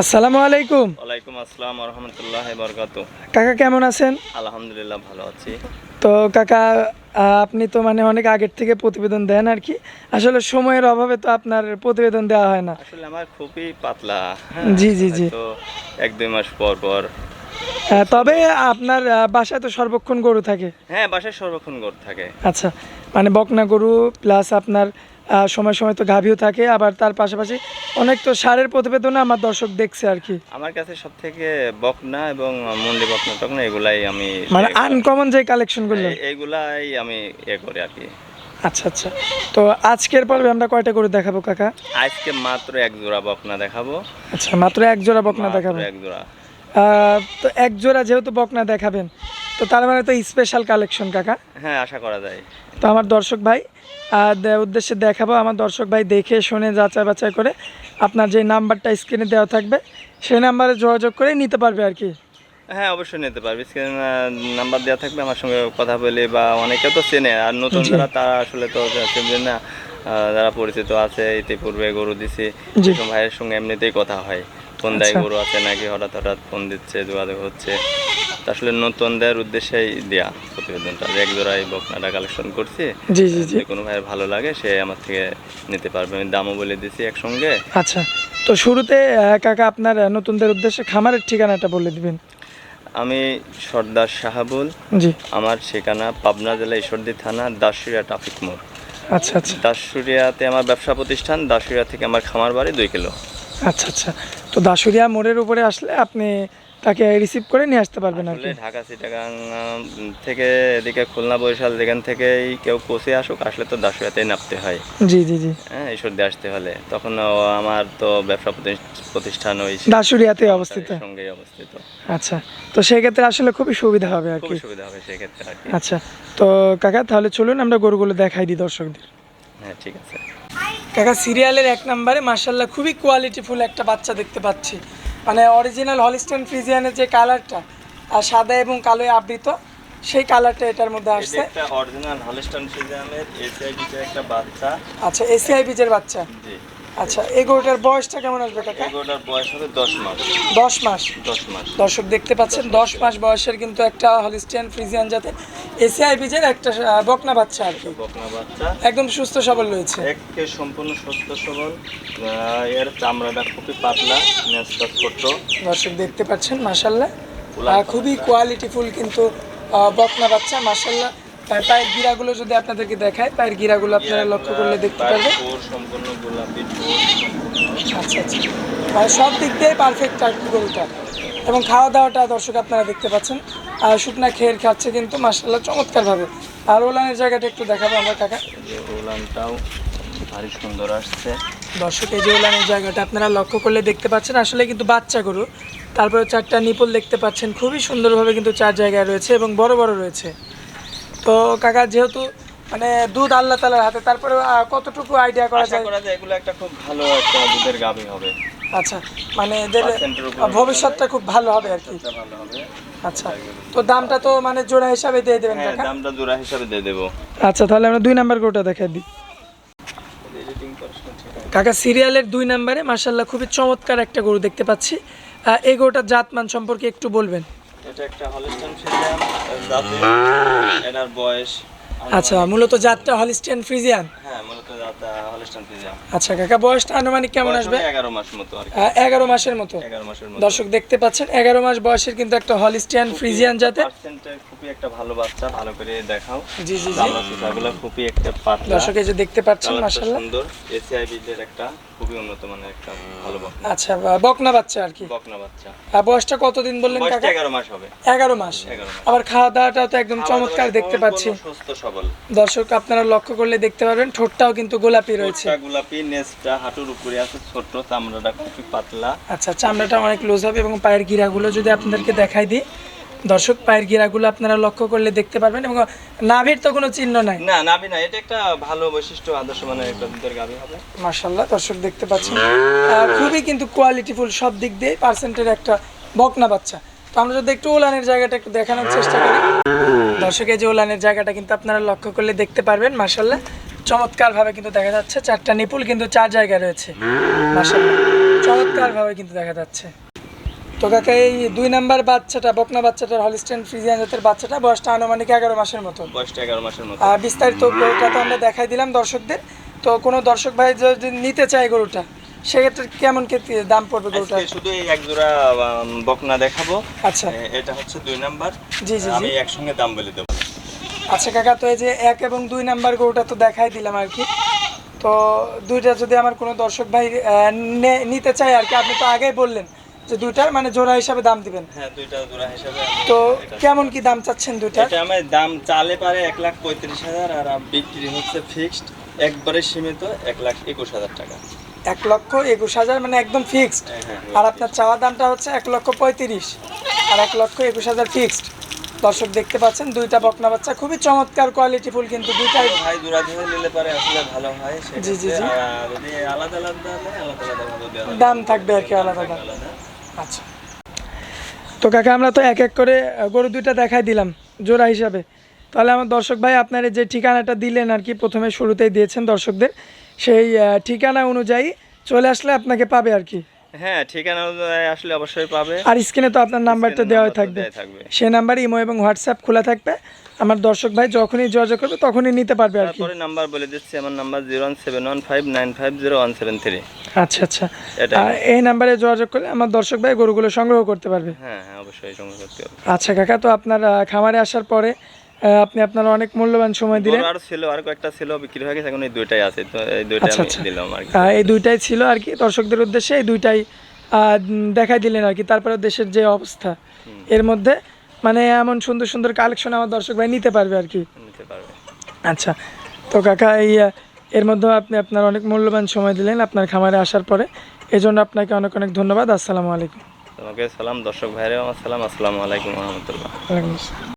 আসসালামু আলাইকুম। ওয়ালাইকুম আসসালাম রহমতুল্লাহ বরকাত কাকা কেমন আছেন? আলহামদুলিল্লাহ ভালো আছি। তো কাকা আপনি তো মানে অনেক আগের থেকে প্রতিবেদন দেন আর কি। আসলে সময়ের অভাবে তো আপনার প্রতিবেদন দেওয়া হয় না। আসলে আমার খুবই পাতলা। হ্যাঁ, জি, জি, জি। তো এক দুই মাস পর পর। আহ, তবে আপনার বাসায় তো সর্বক্ষণ গরু থাকে। হ্যাঁ বাসায় সর্বক্ষণ গড় থাকে। আচ্ছা মানে বকনা গরু প্লাস আপনার সময় সময় তো গাভীও থাকে আবার তার পাশাপাশি অনেক তো সারের প্রতিবেদনে আমার দর্শক দেখছে আর কি। আমার কাছে সব থেকে বকনা এবং মন্ডি বকনা টকনা এগুলাই আমি মানে আনকমন যে কালেকশনগুলো এইগুলাই আমি এ করি আর কি। আচ্ছা আচ্ছা। তো আজকের পর্বে আমরা কয়টা গরু দেখাবো কাকা? আজকে মাত্র এক জোড়া বকনা দেখাবো। আচ্ছা মাত্র এক জোড়া বকনা দেখাবো এক জোড়া। তো এক জোড়া যেহেতু বকনা দেখাবেন তো তার মানে তো স্পেশাল কালেকশন কাকা? হ্যাঁ আশা করা যায়। তো আমার দর্শক ভাই উদ্দেশ্যে দেখাবো। আমার দর্শক ভাই দেখে শুনে যাচাই বাছাই করে আপনার যে নাম্বারটা স্ক্রিনে দেওয়া থাকবে সেই নাম্বারে যোগাযোগ করে নিতে পারবে আর কি। হ্যাঁ অবশ্যই নিতে পারবে। স্ক্রিন নাম্বার দেওয়া থাকবে। আমার সঙ্গে কথা বলে বা অনেকে তো চেনে। আর নতুন যারা তারা আসলে তো চেনবে না যারা পরিচিত আছে ইতিপূর্বে গরু দিছি। ভাইয়ের সঙ্গে এমনিতেই কথা হয়। ফোন দেয় আচ্ছা। গরু আছে নাকি হঠাৎ হঠাৎ ফোন দিচ্ছে যোগাযোগ হচ্ছে? আসলে নতুন দেওয়ার উদ্দেশ্যেই দেয়া প্রতিবেদনটা যে এক জোড়াই বকনাটা কালেকশন করছি। জি জি জি। কোনো ভাইয়ের ভালো লাগে সে আমার থেকে নিতে পারবে। আমি দামও বলে দিছি একসঙ্গে। আচ্ছা তো শুরুতে কাকা আপনার নতুনদের উদ্দেশ্যে খামারের ঠিকানাটা বলে দিবেন। আমি সর্দার শাহাবুল। জি। আমার ঠিকানা পাবনা জেলা ঈশ্বরদী থানা দাসুরিয়া ট্রাফিক মোড়। আচ্ছা আচ্ছা। দাসুরিয়াতে আমার ব্যবসা প্রতিষ্ঠান দাসুরিয়া থেকে আমার খামার বাড়ি দুই কিলো। আচ্ছা আচ্ছা। তো দাসুরিয়া মোড়ের উপরে আসলে আপনি তাকে রিসিভ করে নিয়ে আসতে পারবেন আর কি। ঢাকা চিটাগাং আহ, থেকে এদিকে খুলনা বরিশাল যেখান থেকেই কেউ কোচে আসুক আসলে তো দাসুরিয়াতেই নামতে হয়। জি জি জি। হ্যাঁ ঈশ্বরদী আসতে হলে। তখন আমার তো ব্যবসা প্রতিষ- প্রতিষ্ঠান ওই দাসুরিয়াতে অবস্থিত। সঙ্গেই অবস্থিত। আচ্ছা তো সেক্ষেত্রে আসলে খুবই সুবিধা হবে আর কি। সুবিধা হবে সেক্ষেত্রে আর কি। আচ্ছা তো কাকা তাহলে চলুন আমরা গরুগুলো দেখাই দিই দর্শকদের। হ্যাঁ ঠিক আছে। কাকা সিরিয়ালের এক নম্বরে মার্শাল্লাহ খুবই কোয়ালিটিফুল একটা বাচ্চা দেখতে পাচ্ছি। মানে অরিজিনাল হলিস্টেন ফ্রিজিয়ানের যে কালারটা আর সাদা এবং কালোয় আবৃত সেই কালারটা এটার মধ্যে আসছে। এটা অরিজিনাল হলিস্টান ফ্রিজিয়ামের এসআইডিতে একটা বাচ্চা। আচ্ছা এসিআই এর বাচ্চা। জি। আচ্ছা এই গরুটার বয়সটা কেমন আসবে কাকা? এগুলোর বয়স হবে দশ মাস। দশ মাস? দশ মাস। দর্শক দেখতে পাচ্ছেন দশ মাস। বয়সের কিন্তু একটা হলিস্টিয়ান ফ্রিজিয়ান জাতের এসিআই বীজের একটা বকনা বাচ্চা আর কি। বকনা বাচ্চা। একদম সুস্থ সবল রয়েছে। একে সম্পূর্ণ সুস্থ সবল। এর চামড়াটা খুবই পাতলা নেসটা ছোট দর্শক দেখতে পাচ্ছেন মাসাল্লাহ খুবই কোয়ালিটিফুল কিন্তু বকনা বাচ্চা মাসাল্লাহ পায়ের গিরাগুলো যদি আপনাদেরকে দেখায় পায়ের গিরাগুলো আপনারা লক্ষ্য করলে দেখতে পারবেন। আচ্ছা আচ্ছা। মানে সব দিক দিয়ে পারফেক্ট আর কি গরুটা। এবং খাওয়া দাওয়াটা দর্শক আপনারা দেখতে পাচ্ছেন। আর শুকনা খেয়ের খাচ্ছে কিন্তু মাসাল্লাহ চমৎকারভাবে। আর ওলানের জায়গাটা একটু দেখাবো আমরা কাকা। উলানটাও ভারী সুন্দর আসছে। দর্শক এই যে ওলানের জায়গাটা আপনারা লক্ষ্য করলে দেখতে পাচ্ছেন আসলে কিন্তু বাচ্চা গরু। তারপরে চারটা নিপল দেখতে পাচ্ছেন। খুবই সুন্দরভাবে কিন্তু চার জায়গায় রয়েছে এবং বড় বড় রয়েছে। তো কাকা যেহেতু মানে দুধ আল্লাহ তালার হাতে তারপরে কতটুকু আইডিয়া করা যায়? এগুলো একটা খুব ভালো একটা দুধের গাভী হবে। আচ্ছা মানে এদের ভবিষ্যৎটা খুব ভালো হবে আর কি। আচ্ছা তো দামটা তো মানে জোড়া হিসাবে দিয়ে দেবেন হ্যাঁ কাকা? দামটা জোড়া হিসাবে দিয়ে দেবো। আচ্ছা তাহলে আমরা দুই নাম্বার গরুটা দেখাই দিই। কাকা সিরিয়ালের দুই নাম্বারে মার্শাল্লাহ খুবই চমৎকার একটা গরু দেখতে পাচ্ছি। এই গরুটার জাতমান সম্পর্কে একটু বলবেন। এটা একটা হলিস্টান ফ্রিজিয়াম জাতে এনার বয়স আচ্ছা মূলত জাতটা হলিস্টিয়ান ফ্রিজিয়ান? হ্যাঁ মূলত জাত হলিস্টান ফ্রিজিয়াম আচ্ছা কাকা বয়সটা আনুমানিক কেমন আসবে? এগারো মাস মতো আর কি। আহ, এগারো মাসের মতো। এগারো মাসের মতো। দর্শক দেখতে পাচ্ছেন এগারো মাস বয়সের কিন্তু একটা হলিস্টিয়ান ফ্রিজিয়ান জাতের। পার্সেন্টের খুবই একটা ভালো বাচ্চা ভালো করে দেখাও। জি জি জি। চামড়া খুবই একটা পাতলা। দর্শক এই যে দেখতে পাচ্ছেন মাসাল্লাহ সুন্দর। এসিআই বীজের একটা খুবই উন্নত মানের একটা ভালো বকনা আচ্ছা বকনা বাচ্চা আর কি। বকনা বাচ্চা। আর বয়সটা কতদিন বললেন কাকা? এগারো মাস হবে। এগারো মাস। এগারো মাস। আবার খাওয়া দাওয়াটাও তো একদম চমৎকার দেখতে পাচ্ছি। সুস্থ দর্শক আপনারা লক্ষ্য করলে দেখতে পারবেন ঠোঁটটাও কিন্তু গোলাপি রয়েছে। গোলাপি নেসটা হাঁটুর উপরে আছে ছোট চামড়াটা খুবই পাতলা। আচ্ছা চামড়াটা অনেক লুজ হবে এবং পায়ের গিরাগুলো যদি আপনাদেরকে দেখাই দিই দর্শক পায়ের গিরাগুলো আপনারা লক্ষ্য করলে দেখতে পারবেন এবং নাভির তো কোনো চিহ্ন নাই। না নাবি না এটা একটা ভালো বৈশিষ্ট্য আদর্শ মানের একটা দুধের গাভী হবে। মার্শাল্লাহ দর্শক দেখতে পাচ্ছেন। খুবই কিন্তু কোয়ালিটিফুল সব দিক দিয়ে পার্সেন্টের একটা বকনা বাচ্চা। তো আমরা যদি একটু ওলানের জায়গাটা একটু দেখানোর চেষ্টা করি। দর্শকের যে ওলানের জায়গাটা কিন্তু আপনারা লক্ষ্য করলে দেখতে পারবেন মার্শাল্লাহ চমৎকার ভাবে কিন্তু দেখা যাচ্ছে চারটা নিপুল কিন্তু চার জায়গায় রয়েছে। মার্শাল্লাহ চমৎকারভাবে কিন্তু দেখা যাচ্ছে। তো কাকা এই দুই নাম্বার বাচ্চাটা বকনা বাচ্চাটার হলিস্টেন ফ্রিজিয়ান জাতের বাচ্চাটা বয়সটা আনুমানিক এগারো মাসের মতো। বয়সটা এগারো মাসের মতো। আর বিস্তারিত গরুটা তো আমরা দেখাই দিলাম দর্শকদের। তো কোনো দর্শক ভাই যদি নিতে চায় গরুটা সেক্ষেত্রে কেমন দাম পড়বে গরুটা শুধু এই এক জোড়া বকনা দেখাবো। আচ্ছা। এটা হচ্ছে দুই নাম্বার। জি, জি। আমি একসঙ্গে দাম বলে দেবো। আচ্ছা কাকা তো এই যে এক এবং দুই নাম্বার গরুটা তো দেখাই দিলাম আর কি। তো দুইটা যদি আমার কোনো দর্শক ভাই নে- নিতে চায় আর কি আপনি তো আগেই বললেন যে দুইটার মানে জোড়া হিসাবে দাম দিবেন। হ্যাঁ দুইটা জোড়া হিসাবে তো কেমন কি দাম চাচ্ছেন দুইটার? এটা আমার দাম চালে পারে এক লাখ পঁয়ত্রিশ হাজার আর বিক্রি হচ্ছে ফিক্সড একবারে সীমিত এক লাখ একুশ হাজার টাকা। এক লক্ষ একুশ হাজার মানে একদম ফিক্সড হ্যাঁ, হ্যাঁ, আর আপনার চাওয়া দামটা হচ্ছে এক লক্ষ পঁয়ত্রিশ। আর এক লক্ষ একুশ হাজার ফিক্সড দর্শক দেখতে পাচ্ছেন দুইটা বকনা বাচ্চা খুবই চমৎকার কোয়ালিটি ফুল কিন্তু দুইটাই। ভাই জোড়া ধরে নিলে পারে আসলে ভালো হয় জি, জি, জি। যদি আলাদা আলাদা আলাদা আলাদা। দাম থাকবে আর কি আলাদা দাম। আলাদা। আচ্ছা। তো কাকা আমরা তো এক এক করে গরু দুইটা দেখাই দিলাম জোড়া হিসাবে। তাহলে আমার দর্শক ভাই আপনার যে ঠিকানাটা দিলেন আর কি প্রথমে শুরুতেই দিয়েছেন দর্শকদের সেই ঠিকানা অনুযায়ী চলে আসলে আপনাকে পাবে আর কি। হ্যাঁ ঠিকানা অনুযায়ী আসলে অবশ্যই পাবে। আর স্ক্রিনে তো আপনার নাম্বারটা দেওয়া থাকবে। থাকবে। সে নাম্বার ইমো এবং হোয়াটসঅ্যাপ খোলা থাকবে। আমার দর্শক ভাই যখনই যোগাযোগ করবে তখনই নিতে পারবে আর কি। নাম্বার বলে দিচ্ছি আমার number zero one seven one five nine five zero one seven three. আচ্ছা আচ্ছা। আর এই নাম্বারে যোগাযোগ করলে আমার দর্শক ভাই গরুগুলো সংগ্রহ করতে পারবে। হ্যাঁ হ্যাঁ অবশ্যই সংগ্রহ করতে হবে। আচ্ছা কাকা তো আপনার খামারে আসার পরে আপনি আপনার অনেক মূল্যবান সময় দিলেন। আর ছিল আর কয়েকটা ছিল বিক্রি হয়ে গেছে এখন এই দুইটাই আছে। তো এই দুইটাই আচ্ছা, আমি আচ্ছা। দিলাম আর কি। এই দুইটাই ছিল আর কি। দর্শকদের উদ্দেশ্যে এই দুইটাই দেখাই দিলেন আর কি। তারপরে দেশের যে অবস্থা এর মধ্যে মানে এমন সুন্দর সুন্দর কালেকশন আমার দর্শক ভাই নিতে পারবে আর কি। নিতে পারবে। আচ্ছা তো কাকা এই এর মধ্যে আপনি আপনার অনেক মূল্যবান সময় দিলেন আপনার খামারে আসার পরে। এজন্য আপনাকে অনেক অনেক ধন্যবাদ। আসসালামু আলাইকুম। তোমাকে সালাম দর্শক ভাইরাও আমার সালাম। আসসালামু আলাইকুম রহমতুল্লাহ।